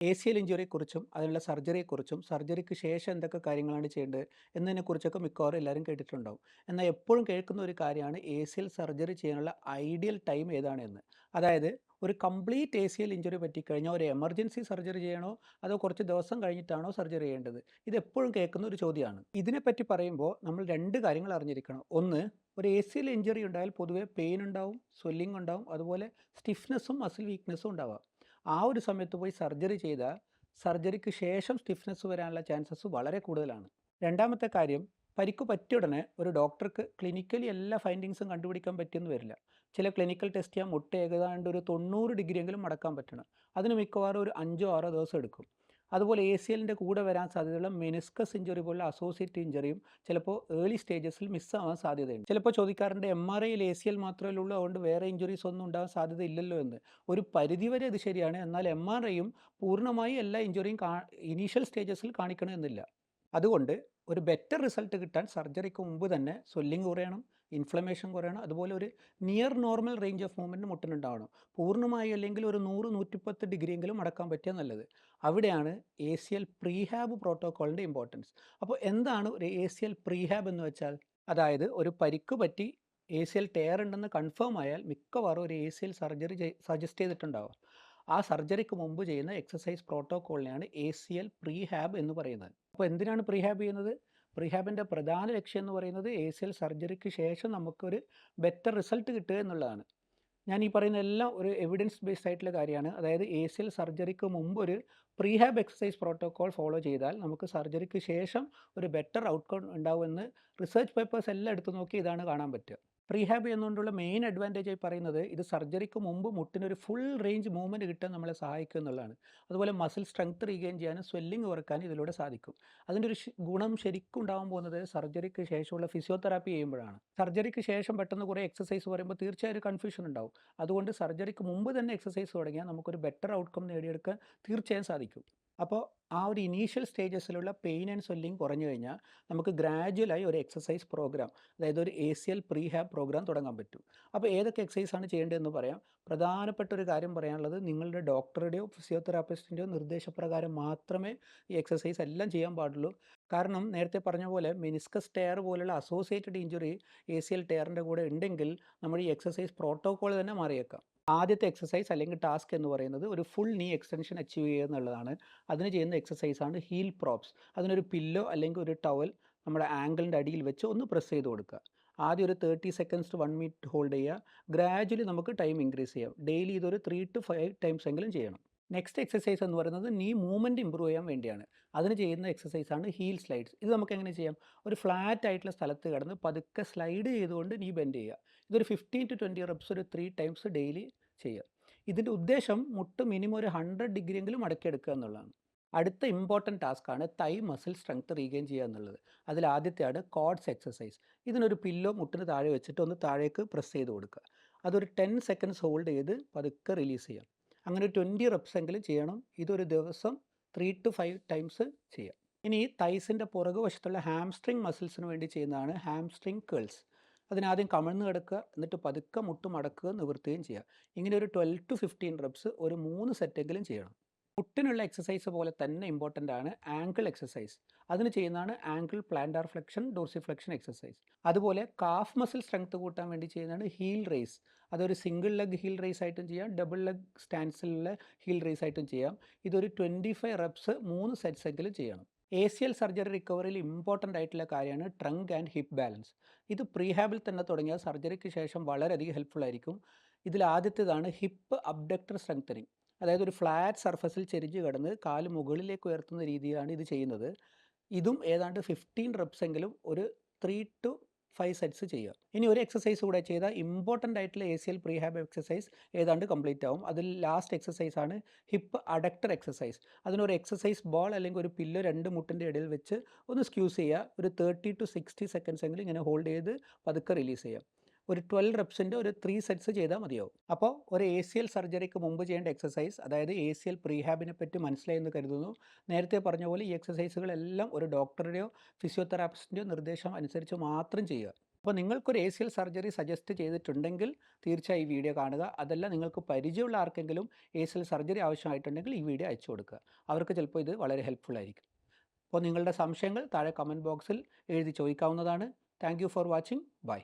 L ഇഞ്ചുറിയെക്കുറിച്ചും അതിനുള്ള സർജറിയെക്കുറിച്ചും സർജറിക്ക് ശേഷം എന്തൊക്കെ കാര്യങ്ങളാണ് ചെയ്യേണ്ടത് എന്നതിനെക്കുറിച്ചൊക്കെ മിക്കവാറും എല്ലാവരും കേട്ടിട്ടുണ്ടാവും. എന്നാൽ എപ്പോഴും കേൾക്കുന്ന ഒരു കാര്യമാണ് എൽ സർജറി ചെയ്യാനുള്ള ഐഡിയൽ ടൈം ഏതാണ് എന്ന് അതായത് ഒരു കംപ്ലീറ്റ് എൽ ഇഞ്ചുറി പറ്റിക്കഴിഞ്ഞാൽ ഒരു എമർജൻസി സർജറി ചെയ്യണോ അതോ കുറച്ച് ദിവസം കഴിഞ്ഞിട്ടാണോ സർജറി ചെയ്യേണ്ടത്? ഇത് എപ്പോഴും കേൾക്കുന്ന ഒരു ചോദ്യമാണ്. ഇതിനെപ്പറ്റി പറയുമ്പോൾ നമ്മൾ രണ്ട് കാര്യങ്ങൾ അറിഞ്ഞിരിക്കണം. ഒന്ന് ഒരു എൽ ഇഞ്ചുറി ഉണ്ടായാൽ പൊതുവേ പെയിൻ ഉണ്ടാവും സ്വെല്ലിംഗ് ഉണ്ടാവും അതുപോലെ സ്റ്റിഫ്നെസ്സും മസിൽ വീക്ക്നെസ്സും ഉണ്ടാവാം. ആ ഒരു സമയത്ത് പോയി സർജറി ചെയ്താൽ സർജറിക്ക് ശേഷം സ്റ്റിഫ്നെസ് വരാനുള്ള ചാൻസസ് വളരെ കൂടുതലാണ്. രണ്ടാമത്തെ കാര്യം പരിക്ക് പറ്റിയ ഉടനെ ഒരു ഡോക്ടർക്ക് ക്ലിനിക്കലി എല്ലാ ഫൈൻഡിങ്സും കണ്ടുപിടിക്കാൻ പറ്റിയെന്ന് വരില്ല. ചില ക്ലിനിക്കൽ ടെസ്റ്റ് ചെയ്യാൻ മുട്ട ഏകദാണ്ട് ഒരു തൊണ്ണൂറ് ഡിഗ്രിയെങ്കിലും മടക്കാൻ പറ്റണം. അതിന് മിക്കവാറും ഒരു അഞ്ചോ ആറോ ദിവസം എടുക്കും. അതുപോലെ എ സി എല്ലിന്റെ കൂടെ വരാൻ സാധ്യതയുള്ള മെനിസ്കസ് ഇഞ്ചുറി പോലുള്ള അസോസിയേറ്റ് ഇഞ്ചറിയും ചിലപ്പോൾ ഏർലി സ്റ്റേജസിൽ മിസ്സാവാൻ സാധ്യതയുണ്ട്. ചിലപ്പോൾ ചോദിക്കാറുണ്ട് എം ആർ ഐയിൽ എ സി എൽ മാത്രമേ ഉള്ളൂ അതുകൊണ്ട് വേറെ ഇഞ്ചുറീസ് ഒന്നും ഉണ്ടാകാൻ സാധ്യതയില്ലല്ലോ എന്ന്. ഒരു പരിധിവരെ അത് ശരിയാണ് എന്നാൽ എം ആർ ഐയും പൂർണമായി എല്ലാ ഇഞ്ചുറിയും ഇനീഷ്യൽ സ്റ്റേജസിൽ കാണിക്കണമെന്നില്ല. അതുകൊണ്ട് ഒരു ബെറ്റർ റിസൾട്ട് കിട്ടാൻ സർജറിക്ക് മുമ്പ് തന്നെ സ്വെല്ലിംഗ് കുറയണം ഇൻഫ്ലമേഷൻ കുറയണം. അതുപോലെ ഒരു near normal range of movement മുട്ടിനുണ്ടാവണം. പൂർണമായി അല്ലെങ്കിൽ ഒരു നൂറ് നൂറ്റിപ്പത്ത് ഡിഗ്രിയെങ്കിലും അടക്കാൻ പറ്റിയ നല്ലത്. അവിടെയാണ് എ സി എൽ പ്രീഹാബ് പ്രോട്ടോക്കോളിന്റെ ഇമ്പോർട്ടൻസ് അപ്പോൾ എന്താണ് ഒരു എ സി എൽ പ്രീഹാബ് എന്ന് വെച്ചാൽ? അതായത് ഒരു പരിക്ക് പറ്റി എ സി എൽ ടയർ ഉണ്ടെന്ന് കൺഫേം ആയാൽ മിക്കവാറും ഒരു A C L surgery suggest ചെയ്തിട്ടുണ്ടാവും. ആ സർജറിക്ക് മുമ്പ് ചെയ്യുന്ന എക്സസൈസ് പ്രോട്ടോക്കോളിനെയാണ് എ സി എൽ പ്രീഹാബ് എന്ന് പറയുന്നത്. അപ്പോൾ എന്തിനാണ് പ്രീഹാബ് ചെയ്യുന്നത്? പ്രീഹാബിന്റെ പ്രധാന ലക്ഷ്യം എന്ന് പറയുന്നത് എൽ സർജറിക്ക് ശേഷം നമുക്കൊരു ബെറ്റർ റിസൾട്ട് കിട്ടുക എന്നുള്ളതാണ്. ഞാൻ ഈ പറയുന്ന എല്ലാം ഒരു എവിഡൻസ് ബേസ്ഡ് ആയിട്ടുള്ള കാര്യമാണ്. അതായത് എൽ സർജറിക്ക് മുമ്പ് ഒരു പ്രീഹാബ് എക്സസൈസ് പ്രോട്ടോകോൾ ഫോളോ ചെയ്താൽ നമുക്ക് സർജറിക്ക് ശേഷം ഒരു ബെറ്റർ ഔട്ട്കം ഉണ്ടാവുമെന്ന് റിസർച്ച് പേപ്പേഴ്സ് എല്ലാം എടുത്തു നോക്കി ഇതാണ് കാണാൻ പറ്റുക. പ്രീഹാബ് എന്നുകൊണ്ടുള്ള മെയിൻ അഡ്വാന്റേജ് ആയി പറയുന്നത് ഇത് സർജറിക്ക് മുമ്പ് മുട്ടിനൊരു ഫുൾ റേഞ്ച് മൂവ്മെന്റ് കിട്ടാൻ നമ്മളെ സഹായിക്കും എന്നുള്ളതാണ്. അതുപോലെ മസിൽ സ്ട്രെങ്ത് റീഗെയിൻ ചെയ്യാനും സ്വെല്ലിംഗ് കുറക്കാനും ഇതിലൂടെ സാധിക്കും. അതിന്റെ ഒരു ഗുണം ശരിക്കും ഉണ്ടാകാൻ പോകുന്നത് സർജറിക്ക് ശേഷമുള്ള ഫിസിയോതെറാപ്പി ചെയ്യുമ്പോഴാണ്. സർജറിക്ക് ശേഷം പെട്ടെന്ന് കുറേ എക്സസൈസ് പറയുമ്പോൾ തീർച്ചയായും കൺഫ്യൂഷൻ ഉണ്ടാവും. അതുകൊണ്ട് സർജറിക്ക് മുമ്പ് തന്നെ എക്സസൈസ് തുടങ്ങിയാൽ നമുക്കൊരു ബെറ്റർ ഔട്ട്കം നേടിയെടുക്കാൻ തീർച്ചയായും സാധിക്കും. അപ്പോൾ ആ ഒരു ഇനീഷ്യൽ സ്റ്റേജസിലുള്ള പെയിൻ ആൻഡ് സ്വെല്ലിംഗ് കുറഞ്ഞു കഴിഞ്ഞാൽ നമുക്ക് ഗ്രാജുവലായി ഒരു എക്സസൈസ് പ്രോഗ്രാം അതായത് ഒരു A C L prehab programme തുടങ്ങാൻ പറ്റും. അപ്പോൾ ഏതൊക്കെ എക്സസൈസ് ആണ് ചെയ്യേണ്ടതെന്ന് പറയാം. പ്രധാനപ്പെട്ട ഒരു കാര്യം പറയാനുള്ളത് നിങ്ങളുടെ ഡോക്ടറുടെയോ ഫിസിയോതെറാപ്പിസ്റ്റിന്റെയോ നിർദ്ദേശപ്രകാരം മാത്രമേ ഈ എക്സസൈസ് എല്ലാം ചെയ്യാൻ പാടുള്ളൂ. കാരണം നേരത്തെ പറഞ്ഞ പോലെ മെനിസ്കസ് ടയർ പോലുള്ള associated injury A C L ടയറിന്റെ കൂടെ ഉണ്ടെങ്കിൽ നമ്മൾ ഈ എക്സസൈസ് പ്രോട്ടോക്കോൾ തന്നെ മാറിയേക്കാം. ആദ്യത്തെ എക്സസൈസ് അല്ലെങ്കിൽ ടാസ്ക് എന്ന് പറയുന്നത് ഒരു ഫുൾ നീ എക്സ്റ്റൻഷൻ അച്ചീവ് ചെയ്യുക എന്നുള്ളതാണ്. അതിന് ചെയ്യുന്ന എക്സസൈസാണ് ഹീൽ പ്രോപ്സ് അതിനൊരു പില്ലോ അല്ലെങ്കിൽ ഒരു ടവൽ നമ്മുടെ ആംഗിളിന്റെ അടിയിൽ വെച്ച് ഒന്ന് പ്രസ് ചെയ്ത് കൊടുക്കുക. ആദ്യം ഒരു thirty seconds to one minute hold ചെയ്യുക. ഗ്രാജുവലി നമുക്ക് ടൈം ഇൻക്രീസ് ചെയ്യാം. ഡെയിലി ഇതൊരു ത്രീ ടു ഫൈവ് ടൈംസ് എങ്കിലും ചെയ്യണം. നെക്സ്റ്റ് എക്സസൈസ് എന്ന് പറയുന്നത് നീ മൂവ്മെന്റ് ഇമ്പ്രൂവ് ചെയ്യാൻ വേണ്ടിയാണ്. അതിന് ചെയ്യുന്ന എക്സസൈസാണ് ഹീൽ സ്ലൈഡ്സ് ഇത് നമുക്ക് എങ്ങനെ ചെയ്യാം? ഒരു ഫ്ലാറ്റ് ആയിട്ടുള്ള സ്ഥലത്ത് കിടന്ന് പതുക്കെ സ്ലൈഡ് ചെയ്തുകൊണ്ട് നീ ബെൻഡ് ചെയ്യുക. ഇതൊരു ഫിഫ്റ്റീൻ ടു ട്വന്റി റെപ്സ് ഒരു ത്രീ ടൈംസ് ഡെയിലി ചെയ്യുക. ഇതിന്റെ ഉദ്ദേശം മുട്ട് മിനിമം ഒരു ഹൺഡ്രഡ് ഡിഗ്രിയെങ്കിലും മടക്കിയെടുക്കുക എന്നുള്ളതാണ്. അടുത്ത ഇമ്പോർട്ടന്റ് ടാസ്ക്കാണ് തൈ മസിൽ സ്ട്രെങ്ത് റീഗെയിൻ ചെയ്യുക എന്നുള്ളത്. അതിൽ ആദ്യത്തെയാണ് കോഡ്സ് എക്സസൈസ് ഇതിനൊരു പില്ലോ മുട്ടിന് താഴെ വെച്ചിട്ട് ഒന്ന് താഴേക്ക് പ്രസ് ചെയ്ത് കൊടുക്കുക. അതൊരു ടെൻ സെക്കൻഡ്സ് ഹോൾഡ് ചെയ്ത് പതുക്കെ റിലീസ് ചെയ്യാം അങ്ങനെ ട്വന്റി റെപ്സ് എങ്കിലും ചെയ്യണം. ഇതൊരു ദിവസം ത്രീ ടു ഫൈവ് ടൈംസ് ചെയ്യാം ഇനി തൈസിന്റെ പുറകു വശത്തുള്ള ഹാംസ്ട്രിങ് മസിൽസിന് വേണ്ടി ചെയ്യുന്നതാണ് ഹാംസ്ട്രിങ് കേൾസ് അതിനാദ്യം കമിഴ്ന്ന് കിടക്കുക എന്നിട്ട് പതുക്കെ മുട്ട് മടക്കുക നിവൃത്തുകയും ചെയ്യുക. ഇങ്ങനെ ഒരു ട്വൽവ് ടു ഫിഫ്റ്റീൻ റെപ്സ് ഒരു മൂന്ന് സെറ്റെങ്കിലും ചെയ്യണം. മുട്ടിനുള്ള എക്സസൈസ് പോലെ തന്നെ ഇമ്പോർട്ടന്റ് ആണ് ആങ്കിൾ എക്സസൈസ് അതിന് ചെയ്യുന്നതാണ് ankle plantar flexion dorsiflexion exercise അതുപോലെ കാഫ് മസിൽ സ്ട്രെങ്ത് കൂട്ടാൻ വേണ്ടി ചെയ്യുന്നതാണ് ഹീൽ റേസ് അതൊരു സിംഗിൾ ലെഗ് ഹീൽ റേസ് ആയിട്ടും ചെയ്യാം ഡബിൾ ലെഗ് സ്റ്റാൻസിലുള്ള ഹീൽ റേസ് ആയിട്ടും ചെയ്യാം. ഇതൊരു ട്വന്റി ഫൈവ് റെപ്സ് മൂന്ന് സെറ്റ്സ് എങ്കിലും ചെയ്യണം. എ സി എൽ സർജറി റിക്കവറിയിൽ ഇമ്പോർട്ടന്റ് ആയിട്ടുള്ള കാര്യമാണ് ട്രങ്ക് ആൻഡ് ഹിപ്പ് ബാലൻസ് ഇത് പ്രീഹാബിൽ തന്നെ തുടങ്ങിയാൽ സർജറിക്ക് ശേഷം വളരെയധികം ഹെൽപ്ഫുൾ ആയിരിക്കും. ഇതിൽ ആദ്യത്തേതാണ് ഹിപ്പ് അബ്ഡക്ടർ സ്ട്രെങ്തനിങ് അതായത് ഒരു ഫ്ലാറ്റ് സർഫസിൽ ചെരിഞ്ഞ് കിടന്ന് കാൽ മുകളിലേക്ക് ഉയർത്തുന്ന രീതിയിലാണ് ഇത് ചെയ്യുന്നത്. ഇതും ഏതാണ്ട് ഫിഫ്റ്റീൻ എങ്കിലും ഒരു ത്രീ ടു ഫൈവ് സെറ്റ്സ് ചെയ്യുക ഇനി ഒരു എക്സസൈസ് കൂടെ ചെയ്താൽ ഇമ്പോർട്ടന്റ് ആയിട്ടുള്ള A C L prehab exercise ഏതാണ്ട് കംപ്ലീറ്റ് ആവും. അതിൽ ലാസ്റ്റ് എക്സസൈസ് ആണ് ഹിപ്പ് അഡക്ടർ എക്സസൈസ് അതിനൊരു എക്സസൈസ് ബോൾ അല്ലെങ്കിൽ ഒരു പില്ലോ രണ്ട് മുട്ടിന്റെ ഇടയിൽ വെച്ച് ഒന്ന് സ്ക്യൂസ് ചെയ്യുക. ഒരു തേർട്ടി ടു സിക്സ്റ്റി സെക്കൻഡ്സ് എങ്കിലും ഇങ്ങനെ ഹോൾഡ് ചെയ്ത് പതുക്കെ റിലീസ് ചെയ്യാം. ഒരു ട്വൽവ് റെപ്സിന്റെ ഒരു ത്രീ സെറ്റ്സ് ചെയ്താൽ മതിയാവും. അപ്പോൾ ഒരു എ സി എൽ സർജറിക്ക് മുമ്പ് ചെയ്യേണ്ട എക്സസൈസ് അതായത് എ സി എൽ പ്രീഹാബിനെ പറ്റി മനസ്സിലായെന്ന് കരുതുന്നു. നേരത്തെ പറഞ്ഞ പോലെ ഈ എക്സസൈസുകളെല്ലാം ഒരു ഡോക്ടറുടെയോ ഫിസിയോതെറാപ്പിസ്റ്റിന്റെയോ നിർദ്ദേശം അനുസരിച്ച് മാത്രം ചെയ്യുക. അപ്പോൾ നിങ്ങൾക്കൊരു A C L surgery suggest ചെയ്തിട്ടുണ്ടെങ്കിൽ തീർച്ചയായും ഈ വീഡിയോ കാണുക. അതല്ല നിങ്ങൾക്ക് പരിചയമുള്ള ആർക്കെങ്കിലും എ സി എൽ സർജറി ആവശ്യമായിട്ടുണ്ടെങ്കിൽ ഈ വീഡിയോ അയച്ചു കൊടുക്കുക. അവർക്ക് ചിലപ്പോൾ ഇത് വളരെ ഹെൽപ്ഫുൾ ആയിരിക്കും. അപ്പോൾ നിങ്ങളുടെ സംശയങ്ങൾ താഴെ കമന്റ് ബോക്സിൽ എഴുതി ചോദിക്കാവുന്നതാണ്. Thank for watching. ബൈ.